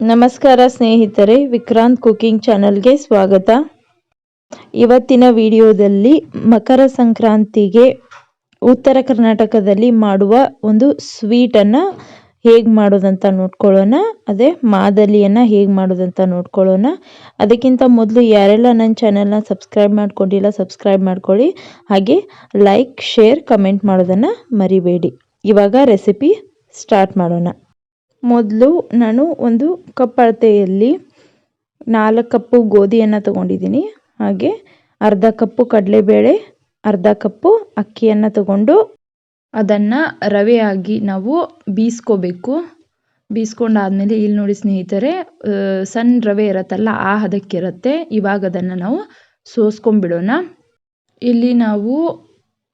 ನಮಸ್ಕಾರ ಸ್ನೇಹಿತರೆ, ವಿಕ್ರಾಂತ್ ಕುಕಿಂಗ್ ಚಾನಲ್ಗೆ ಸ್ವಾಗತ. ಇವತ್ತಿನ ವಿಡಿಯೋದಲ್ಲಿ ಮಕರ ಸಂಕ್ರಾಂತಿಗೆ ಉತ್ತರ ಕರ್ನಾಟಕದಲ್ಲಿ ಮಾಡುವ ಒಂದು ಸ್ವೀಟನ್ನು ಹೇಗೆ ಮಾಡೋದಂತ ನೋಡ್ಕೊಳ್ಳೋಣ. ಅದೇ ಮಾದಲಿಯನ್ನು ಹೇಗೆ ಮಾಡೋದಂತ ನೋಡ್ಕೊಳ್ಳೋಣ. ಅದಕ್ಕಿಂತ ಮೊದಲು ಯಾರೆಲ್ಲ ನನ್ನ ಚಾನಲ್ನ ಸಬ್ಸ್ಕ್ರೈಬ್ ಮಾಡ್ಕೊಂಡಿಲ್ಲ, ಸಬ್ಸ್ಕ್ರೈಬ್ ಮಾಡ್ಕೊಳ್ಳಿ. ಹಾಗೆ ಲೈಕ್ ಶೇರ್ ಕಮೆಂಟ್ ಮಾಡೋದನ್ನು ಮರಿಬೇಡಿ. ಇವಾಗ ರೆಸಿಪಿ ಸ್ಟಾರ್ಟ್ ಮಾಡೋಣ. ಮೊದಲು ನಾನು ಒಂದು ಕಪ್ ಅಳತೆಯಲ್ಲಿ ನಾಲ್ಕು ಕಪ್ಪು ಗೋಧಿಯನ್ನು ತಗೊಂಡಿದ್ದೀನಿ. ಹಾಗೆ ಅರ್ಧ ಕಪ್ಪು ಕಡಲೆಬೇಳೆ, ಅರ್ಧ ಕಪ್ಪು ಅಕ್ಕಿಯನ್ನು ತಗೊಂಡು ಅದನ್ನು ರವೆಯಾಗಿ ನಾವು ಬೀಸ್ಕೋಬೇಕು. ಬೀಸ್ಕೊಂಡಾದಮೇಲೆ ಇಲ್ಲಿ ನೋಡಿ ಸ್ನೇಹಿತರೆ ಸಣ್ಣ ರವೆ ಇರುತ್ತಲ್ಲ, ಆ ಹದಕ್ಕಿರುತ್ತೆ. ಇವಾಗ ಅದನ್ನು ನಾವು ಸೋಸ್ಕೊಂಡ್ಬಿಡೋಣ. ಇಲ್ಲಿ ನಾವು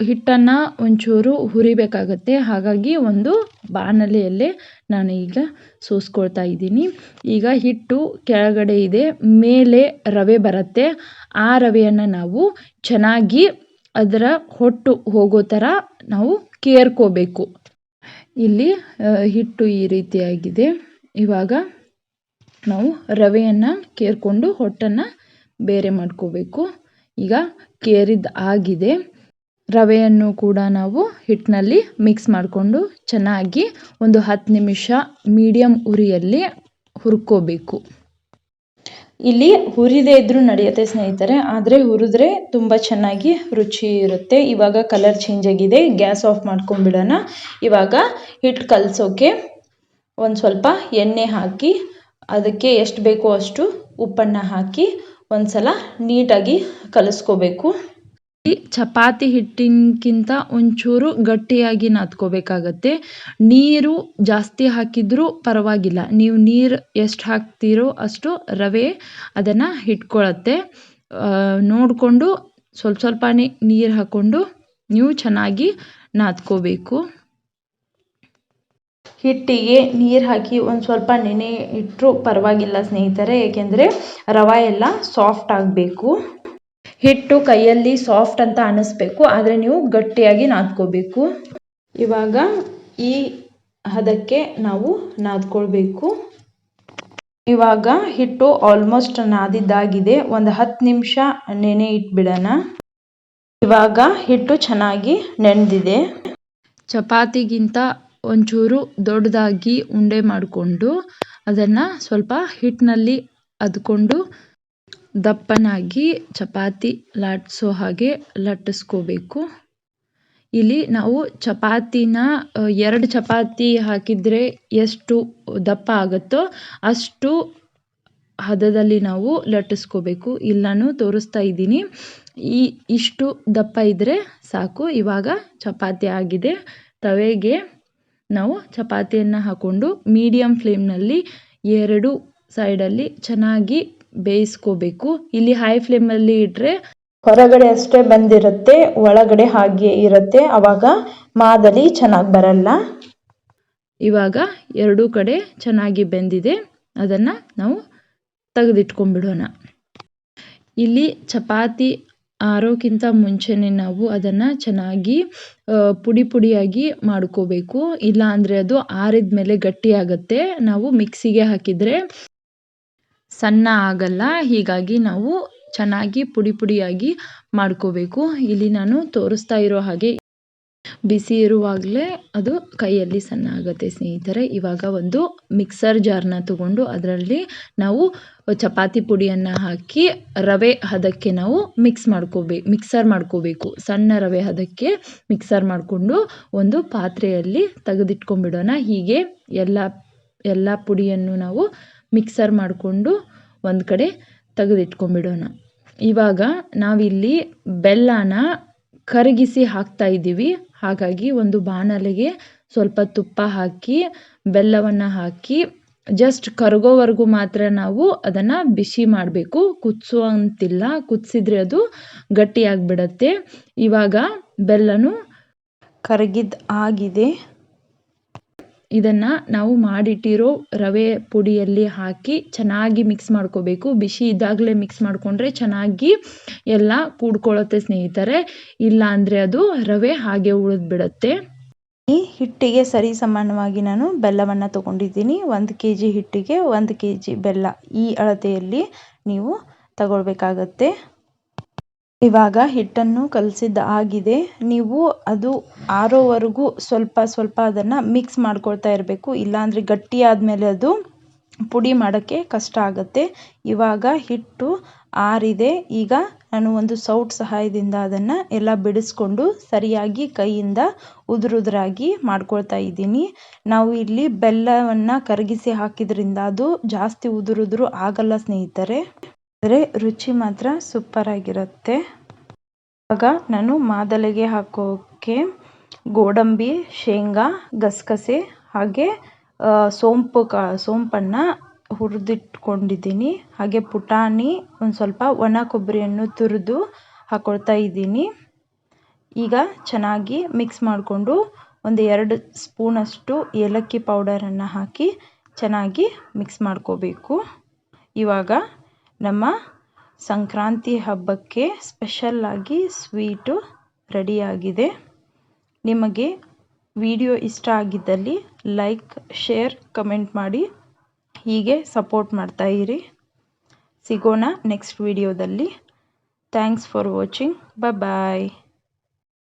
ಹಿಟ್ಟನ್ನು ಒಂಚೂರು ಹುರಿಬೇಕಾಗತ್ತೆ. ಹಾಗಾಗಿ ಒಂದು ಬಾಣಲೆಯಲ್ಲಿ ನಾನು ಈಗ ಸೋಸ್ಕೊಳ್ತಾ ಇದ್ದೀನಿ. ಈಗ ಹಿಟ್ಟು ಕೆಳಗಡೆ ಇದೆ, ಮೇಲೆ ರವೆ ಬರುತ್ತೆ. ಆ ರವೆಯನ್ನು ನಾವು ಚೆನ್ನಾಗಿ ಅದರ ಹೊಟ್ಟು ಹೋಗೋ ಥರ ನಾವು ಕೇರ್ಕೋಬೇಕು. ಇಲ್ಲಿ ಹಿಟ್ಟು ಈ ರೀತಿಯಾಗಿದೆ. ಇವಾಗ ನಾವು ರವೆಯನ್ನು ಕೇರ್ಕೊಂಡು ಹೊಟ್ಟನ್ನು ಬೇರೆ ಮಾಡ್ಕೋಬೇಕು. ಈಗ ಕೇರಿದ್ದು ಆಗಿದೆ. ರವೆಯನ್ನು ಕೂಡ ನಾವು ಹಿಟ್ಟಿನಲ್ಲಿ ಮಿಕ್ಸ್ ಮಾಡಿಕೊಂಡು ಚೆನ್ನಾಗಿ ಒಂದು ಹತ್ತು ನಿಮಿಷ ಮೀಡಿಯಮ್ ಉರಿಯಲ್ಲಿ ಹುರ್ಕೋಬೇಕು. ಇಲ್ಲಿ ಹುರಿದೇ ಇದ್ರೂ ನಡೆಯುತ್ತೆ ಸ್ನೇಹಿತರೆ, ಆದರೆ ಹುರಿದ್ರೆ ತುಂಬ ಚೆನ್ನಾಗಿ ರುಚಿ ಇರುತ್ತೆ. ಇವಾಗ ಕಲರ್ ಚೇಂಜ್ ಆಗಿದೆ, ಗ್ಯಾಸ್ ಆಫ್ ಮಾಡ್ಕೊಂಡ್ಬಿಡೋಣ. ಇವಾಗ ಹಿಟ್ಟು ಕಲಸೋಕೆ ಒಂದು ಸ್ವಲ್ಪ ಎಣ್ಣೆ ಹಾಕಿ, ಅದಕ್ಕೆ ಎಷ್ಟು ಬೇಕೋ ಅಷ್ಟು ಉಪ್ಪನ್ನು ಹಾಕಿ ಒಂದು ಸಲ ನೀಟಾಗಿ ಕಲಿಸ್ಕೋಬೇಕು. ಚಪಾತಿ ಹಿಟ್ಟಿನಕ್ಕಿಂತ ಒಂಚೂರು ಗಟ್ಟಿಯಾಗಿ ನಾದ್ಕೋಬೇಕಾಗತ್ತೆ. ನೀರು ಜಾಸ್ತಿ ಹಾಕಿದರೂ ಪರವಾಗಿಲ್ಲ. ನೀವು ನೀರು ಎಷ್ಟು ಹಾಕ್ತೀರೋ ಅಷ್ಟು ರವೆ ಅದನ್ನು ಹಿಡ್ಕೊಳತ್ತೆ ನೋಡಿಕೊಂಡು ಸ್ವಲ್ಪ ಸ್ವಲ್ಪನೇ ನೀರು ಹಾಕ್ಕೊಂಡು ನೀವು ಚೆನ್ನಾಗಿ ನಾದ್ಕೋಬೇಕು. ಹಿಟ್ಟಿಗೆ ನೀರು ಹಾಕಿ ಒಂದು ಸ್ವಲ್ಪ ನೆನೆ ಇಟ್ಟರೂ ಪರವಾಗಿಲ್ಲ ಸ್ನೇಹಿತರೆ. ಏಕೆಂದರೆ ರವೆ ಎಲ್ಲ ಸಾಫ್ಟ್ ಆಗಬೇಕು. ಹಿಟ್ಟು ಕೈಯಲ್ಲಿ ಸಾಫ್ಟ್ ಅಂತ ಅನ್ನಿಸ್ಬೇಕು ಆದರೆ ನೀವು ಗಟ್ಟಿಯಾಗಿ ನಾದ್ಕೋಬೇಕು. ಇವಾಗ ಈ ಹದಕ್ಕೆ ನಾವು ನಾದ್ಕೊಳ್ಬೇಕು. ಇವಾಗ ಹಿಟ್ಟು ಆಲ್ಮೋಸ್ಟ್ ನಾದಿದ್ದಾಗಿದೆ, ಒಂದು ಹತ್ತು ನಿಮಿಷ ನೆನೆ ಇಟ್ಬಿಡೋಣ. ಇವಾಗ ಹಿಟ್ಟು ಚೆನ್ನಾಗಿ ನೆನೆದಿದೆ ಚಪಾತಿಗಿಂತ ಒಂಚೂರು ದೊಡ್ಡದಾಗಿ ಉಂಡೆ ಮಾಡಿಕೊಂಡು ಅದನ್ನು ಸ್ವಲ್ಪ ಹಿಟ್ಟಿನಲ್ಲಿ ಅದ್ಕೊಂಡು ದಪ್ಪನಾಗಿ ಚಪಾತಿ ಲಟ್ಸೋ ಹಾಗೆ ಲಟ್ಟಿಸ್ಕೋಬೇಕು. ಇಲ್ಲಿ ನಾವು ಚಪಾತಿನ ಎರಡು ಚಪಾತಿ ಹಾಕಿದರೆ ಎಷ್ಟು ದಪ್ಪ ಆಗುತ್ತೋ ಅಷ್ಟು ಹದದಲ್ಲಿ ನಾವು ಲಟ್ಟಿಸ್ಕೋಬೇಕು. ಇಲ್ಲಿ ನಾನು ತೋರಿಸ್ತಾ ಇದ್ದೀನಿ. ಈ ಇಷ್ಟು ದಪ್ಪ ಇದ್ದರೆ ಸಾಕು. ಇವಾಗ ಚಪಾತಿ ಆಗಿದೆ. ತವೆಗೆ ನಾವು ಚಪಾತಿಯನ್ನು ಹಾಕ್ಕೊಂಡು ಮೀಡಿಯಮ್ ಫ್ಲೇಮ್ನಲ್ಲಿ ಎರಡು ಸೈಡಲ್ಲಿ ಚೆನ್ನಾಗಿ ಬೇಯಿಸ್ಕೋಬೇಕು. ಇಲ್ಲಿ ಹೈ ಫ್ಲೇಮಲ್ಲಿ ಇಟ್ಟರೆ ಹೊರಗಡೆ ಅಷ್ಟೇ ಬಂದಿರುತ್ತೆ ಒಳಗಡೆ ಹಾಗೆ ಇರುತ್ತೆ. ಅವಾಗ ಮಾದಲಿ ಚೆನ್ನಾಗಿ ಬರಲ್ಲ. ಇವಾಗ ಎರಡೂ ಕಡೆ ಚೆನ್ನಾಗಿ ಬೆಂದಿದೆ. ಅದನ್ನು ನಾವು ತೆಗೆದಿಟ್ಕೊಂಡ್ಬಿಡೋಣ. ಇಲ್ಲಿ ಚಪಾತಿ ಆರೋಕ್ಕಿಂತ ಮುಂಚೆನೆ ನಾವು ಅದನ್ನು ಚೆನ್ನಾಗಿ ಪುಡಿ ಪುಡಿಯಾಗಿ ಮಾಡ್ಕೋಬೇಕು. ಇಲ್ಲ ಅಂದರೆ ಅದು ಆರಿದ ಮೇಲೆ ಗಟ್ಟಿಯಾಗುತ್ತೆ. ನಾವು ಮಿಕ್ಸಿಗೆ ಹಾಕಿದರೆ ಸಣ್ಣ ಆಗಲ್ಲ, ಹೀಗಾಗಿ ನಾವು ಚೆನ್ನಾಗಿ ಪುಡಿ ಪುಡಿಯಾಗಿ ಮಾಡ್ಕೋಬೇಕು. ಇಲ್ಲಿ ನಾನು ತೋರಿಸ್ತಾ ಇರೋ ಹಾಗೆ ಬಿಸಿ ಇರುವಾಗಲೇ ಅದು ಕೈಯಲ್ಲಿ ಸಣ್ಣ ಆಗುತ್ತೆ ಸ್ನೇಹಿತರೆ. ಇವಾಗ ಒಂದು ಮಿಕ್ಸರ್ ಜಾರ್ನ ತಗೊಂಡು ಅದರಲ್ಲಿ ನಾವು ಚಪಾತಿ ಪುಡಿಯನ್ನು ಹಾಕಿ ರವೆ ಹದಕ್ಕೆ ನಾವು ಮಿಕ್ಸ್ ಮಾಡ್ಕೋಬೇ, ಮಿಕ್ಸರ್ ಮಾಡ್ಕೋಬೇಕು. ಸಣ್ಣ ರವೆ ಹದಕ್ಕೆ ಮಿಕ್ಸರ್ ಮಾಡಿಕೊಂಡು ಒಂದು ಪಾತ್ರೆಯಲ್ಲಿ ತೆಗೆದಿಟ್ಕೊಂಡ್ಬಿಡೋಣ. ಹೀಗೆ ಎಲ್ಲ ಎಲ್ಲ ಪುಡಿಯನ್ನು ನಾವು ಮಿಕ್ಸರ್ ಮಾಡಿಕೊಂಡು ಒಂದು ಕಡೆ ತೆಗೆದಿಟ್ಕೊಂಡ್ಬಿಡೋಣ. ಇವಾಗ ನಾವಿಲ್ಲಿ ಬೆಲ್ಲನ ಕರಗಿಸಿ ಹಾಕ್ತಾ ಇದ್ದೀವಿ. ಹಾಗಾಗಿ ಒಂದು ಬಾಣಲೆಗೆ ಸ್ವಲ್ಪ ತುಪ್ಪ ಹಾಕಿ, ಬೆಲ್ಲವನ್ನು ಹಾಕಿ ಜಸ್ಟ್ ಕರಗೋವರೆಗೂ ಮಾತ್ರ ನಾವು ಅದನ್ನು ಬಿಸಿ ಮಾಡಬೇಕು. ಕುದಿಸುವಂತಿಲ್ಲ, ಕುದಿಸಿದ್ರೆ ಅದು ಗಟ್ಟಿಯಾಗಿಬಿಡತ್ತೆ. ಇವಾಗ ಬೆಲ್ಲನೂ ಕರಗಿದ್ದು ಆಗಿದೆ. ಇದನ್ನು ನಾವು ಮಾಡಿಟ್ಟಿರೋ ರವೆ ಪುಡಿಯಲ್ಲಿ ಹಾಕಿ ಚೆನ್ನಾಗಿ ಮಿಕ್ಸ್ ಮಾಡ್ಕೋಬೇಕು. ಬಿಸಿ ಇದ್ದಾಗಲೇ ಮಿಕ್ಸ್ ಮಾಡಿಕೊಂಡ್ರೆ ಚೆನ್ನಾಗಿ ಎಲ್ಲ ಕೂಡ್ಕೊಳ್ಳುತ್ತೆ ಸ್ನೇಹಿತರೆ. ಇಲ್ಲ ಅಂದರೆ ಅದು ರವೆ ಹಾಗೆ ಉಳಿದ್ಬಿಡತ್ತೆ. ಈ ಹಿಟ್ಟಿಗೆ ಸರಿ ಸಮಾನವಾಗಿ ನಾನು ಬೆಲ್ಲವನ್ನು ತಗೊಂಡಿದ್ದೀನಿ. ಒಂದು ಕೆ ಜಿ ಹಿಟ್ಟಿಗೆ ಒಂದು ಕೆ ಜಿ ಬೆಲ್ಲ ಈ ಅಳತೆಯಲ್ಲಿ ನೀವು ತಗೊಳ್ಬೇಕಾಗತ್ತೆ. ಇವಾಗ ಹಿಟ್ಟನ್ನು ಕಲಸಿದ್ದು ಆಗಿದೆ. ನೀವು ಅದು ಆರೋವರೆಗೂ ಸ್ವಲ್ಪ ಸ್ವಲ್ಪ ಅದನ್ನು ಮಿಕ್ಸ್ ಮಾಡ್ಕೊಳ್ತಾ ಇರಬೇಕು. ಇಲ್ಲಾಂದರೆ ಗಟ್ಟಿ ಆದಮೇಲೆ ಅದು ಪುಡಿ ಮಾಡೋಕ್ಕೆ ಕಷ್ಟ ಆಗುತ್ತೆ. ಇವಾಗ ಹಿಟ್ಟು ಆರಿದೆ. ಈಗ ನಾನು ಒಂದು ಸೌಟ್ ಸಹಾಯದಿಂದ ಅದನ್ನು ಎಲ್ಲ ಬಿಡಿಸ್ಕೊಂಡು ಸರಿಯಾಗಿ ಕೈಯಿಂದ ಉದುರುದುರಾಗಿ ಮಾಡ್ಕೊಳ್ತಾ ಇದ್ದೀನಿ. ನಾವು ಇಲ್ಲಿ ಬೆಲ್ಲವನ್ನು ಕರಗಿಸಿ ಹಾಕಿದ್ರಿಂದ ಅದು ಜಾಸ್ತಿ ಉದುರುದ್ರು ಆಗಲ್ಲ ಸ್ನೇಹಿತರೆ. ಆದರೆ ರುಚಿ ಮಾತ್ರ ಸೂಪರ್ ಆಗಿರುತ್ತೆ ಇವಾಗ ನಾನು ಮಾದಲೆಗೆ ಹಾಕೋಕ್ಕೆ ಗೋಡಂಬಿ, ಶೇಂಗಾ, ಗಸಗಸೆ ಹಾಗೆ ಸೋಂಪು ಕ, ಸೋಂಪನ್ನು ಹುರಿದಿಟ್ಕೊಂಡಿದ್ದೀನಿ. ಹಾಗೆ ಪುಟಾಣಿ, ಒಂದು ಸ್ವಲ್ಪ ಒಣ ಕೊಬ್ಬರಿಯನ್ನು ತುರಿದು ಹಾಕ್ಕೊಳ್ತಾ ಇದ್ದೀನಿ. ಈಗ ಚೆನ್ನಾಗಿ ಮಿಕ್ಸ್ ಮಾಡಿಕೊಂಡು ಒಂದು ಎರಡು ಸ್ಪೂನಷ್ಟು ಏಲಕ್ಕಿ ಪೌಡರನ್ನು ಹಾಕಿ ಚೆನ್ನಾಗಿ ಮಿಕ್ಸ್ ಮಾಡ್ಕೋಬೇಕು. ಇವಾಗ ನಮ್ಮ ಸಂಕ್ರಾಂತಿ ಹಬ್ಬಕ್ಕೆ ಸ್ಪೆಷಲ್ಲಾಗಿ ಸ್ವೀಟು ರೆಡಿಯಾಗಿದೆ ನಿಮಗೆ ವಿಡಿಯೋ ಇಷ್ಟ ಆಗಿದ್ದಲ್ಲಿ ಲೈಕ್ ಶೇರ್ ಕಮೆಂಟ್ ಮಾಡಿ. ಹೀಗೆ ಸಪೋರ್ಟ್ ಮಾಡ್ತಾ ಇರಿ. ಸಿಗೋಣ ನೆಕ್ಸ್ಟ್ ವಿಡಿಯೋದಲ್ಲಿ ಥ್ಯಾಂಕ್ಸ್ ಫಾರ್ ವಾಚಿಂಗ್ ಬಾಯ್